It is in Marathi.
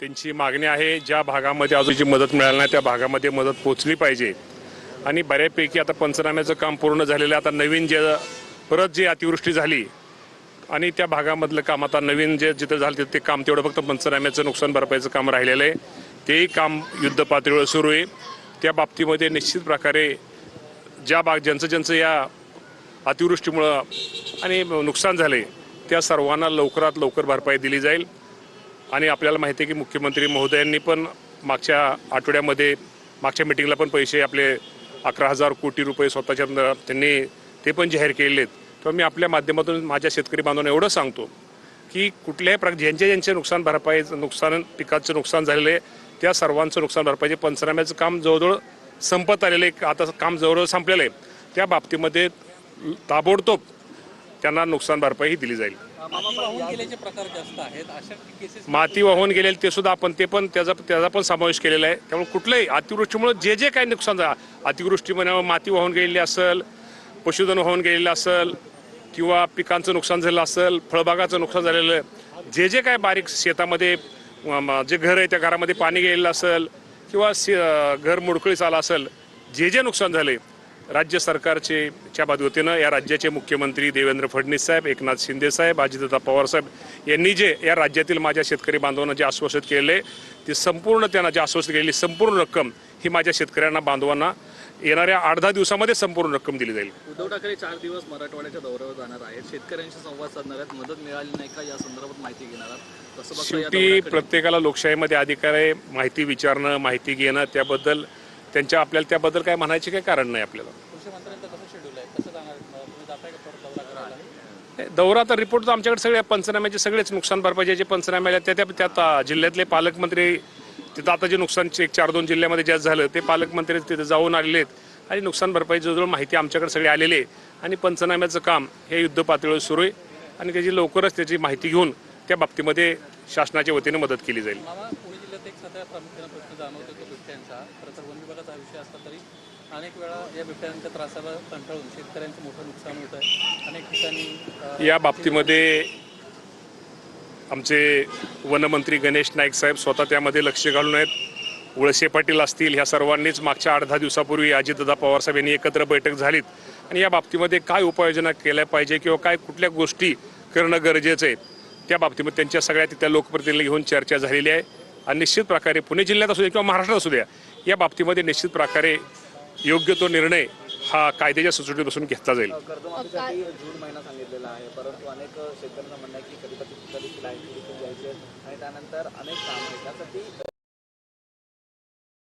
त्यांची मागणी आहे ज्या भागामध्ये अजूनची मदत मिळाली नाही त्या भागामध्ये मदत पोचली पाहिजे. आणि बऱ्यापैकी आता पंचनाम्याचं काम पूर्ण झालेलं आता नवीन जे परत जी अतिवृष्टी झाली आणि त्या भागामधलं काम आता नवीन जे जिथं झालं ते काम तेवढं फक्त पंचनाम्याचं नुकसान भरपाईचं काम राहिलेलं आहे. तेही काम युद्ध पातळीवर सुरू आहे. त्या बाबतीमध्ये निश्चित प्रकारे ज्या भाग ज्यांचं ज्यांचं या अतिवृष्टीमुळं आणि नुकसान झाले त्या सर्वांना लवकरात लवकर भरपाई दिली जाईल. आणि आपल्याला माहिती आहे की मुख्यमंत्री महोदयांनी पण मागच्या आठवड्यामध्ये मागच्या मिटिंगला पण पैसे आपले अकरा हजार कोटी रुपये स्वतःच्या त्यांनी ते पण जाहीर केलेले आहेत तर मी आपल्या माध्यमातून माझ्या शेतकरी बांधवांना एवढं सांगतो की कुठल्याही प्रकार ज्यांचे ज्यांचे नुकसान भरपाई नुकसान पिकाचं नुकसान झालेलं आहे त्या सर्वांचं नुकसान भरपाईचे पंचनाम्याचं काम जवळजवळ संपत आलेलं आहे. आता काम जवळजवळ संपलेलं आहे. त्या बाबतीमध्ये ताबडतोब त्यांना नुकसान भरपाई ही दिली जाईल. माती वाहून गेलेले ते सुद्धा आपण ते पण त्याचा त्याचा पण समावेश केलेला आहे. त्यामुळे कुठलंही अतिवृष्टीमुळे जे जे काही नुकसान झालं अतिवृष्टीमुळे माती वाहून गेलेली असेल पशुधन वाहून गेलेलं असेल किंवा पिकांचं नुकसान झालं असेल फळबागाचं नुकसान झालेलं जे जे काय बारीक शेतामध्ये जे घर आहे त्या घरामध्ये पाणी गेलेलं असेल किंवा घर मुडकळीस आलं असेल जे जे नुकसान झाले राज्य सरकारचे च्या वतीनं या राज्याचे मुख्यमंत्री देवेंद्र फडणवीस साहेब एकनाथ शिंदे साहेब अजितदादा पवार साहेब यांनी जे या राज्यातील माझ्या शेतकरी बांधवांना जे आश्वासित केले ते संपूर्ण त्यांना जे आश्वासित केलेली संपूर्ण रक्कम ही माझ्या शेतकऱ्यांना बांधवांना येणाऱ्या आठ दहा दिवसामध्ये संपूर्ण रक्कम दिली जाईल. उद्धव ठाकरे चार दिवस मराठवाड्याच्या दौऱ्यावर जाणार आहेत. शेतकऱ्यांशी संवाद साधणार आहेत. मदत मिळाली नाही का या संदर्भात माहिती घेणार आहात? शेवटी? प्रत्येकाला लोकशाहीमध्ये अधिकार आहे. माहिती विचारणं माहिती घेणं त्याबद्दल त्यांच्या आपल्याला त्याबद्दल काय म्हणायचे काही कारण नाही आपल्याला. दौरा तर रिपोर्ट तर आमच्याकडे सगळे पंचनाम्याचे सगळेच नुकसान भरपाईचे जे पंचनामे आले त्या त्या- जिल्ह्यातले पालकमंत्री तिथं आता जे नुकसानचे एक चार दोन जिल्ह्यामध्ये जास्त झालं ते पालकमंत्री तिथे जाऊन आलेले आहेत. आणि नुकसान भरपाई जवळ माहिती आमच्याकडे सगळी आलेली आहे. आणि पंचनाम्याचं काम हे युद्ध पातळीवर सुरू आहे. आणि त्याची लवकरच त्याची माहिती घेऊन त्या बाबतीमध्ये शासनाच्या वतीने मदत केली जाईल. मामा प्रामुख्यानं प्रश्न जाणवतो तो बिबट्यांचा. खरं तर वन विभागाचा विषय असला तरी अनेक वेळा या बिबट्यांच्या त्रासाला कंटाळून शेतकऱ्यांचं मोठं नुकसान होत आहे. अनेक ठिकाणी या बाबतीमध्ये आमचे वनमंत्री गणेश नाईक साहेब स्वतः त्यामध्ये लक्ष घालून आहेत. वळसे पाटील असतील ह्या सर्वांनीच मागच्या आठ दहा दिवसापूर्वी अजितदादा पवारसाहेब यांनी एकत्र बैठक झालीत. आणि या बाबतीमध्ये काय उपाययोजना केल्या पाहिजे किंवा काय कुठल्या गोष्टी करणं गरजेचं आहे त्या बाबतीमध्ये त्यांच्या सगळ्या तिथल्या लोकप्रतिनिधी घेऊन चर्चा झालेली आहे. आणि निश्चित प्रकारे पुणे जिल्ह्यात असू द्या किंवा महाराष्ट्रात असू द्या या बाबतीमध्ये निश्चित प्रकारे योग्य तो निर्णय हा कायद्याच्या सुचवणीपासून घेतला जाईल. जून महिना सांगितलेला आहे परंतु अनेक शेतकऱ्यांना म्हणणं आहे की कधी कधी आहे आणि त्यानंतर अनेक काम त्यासाठी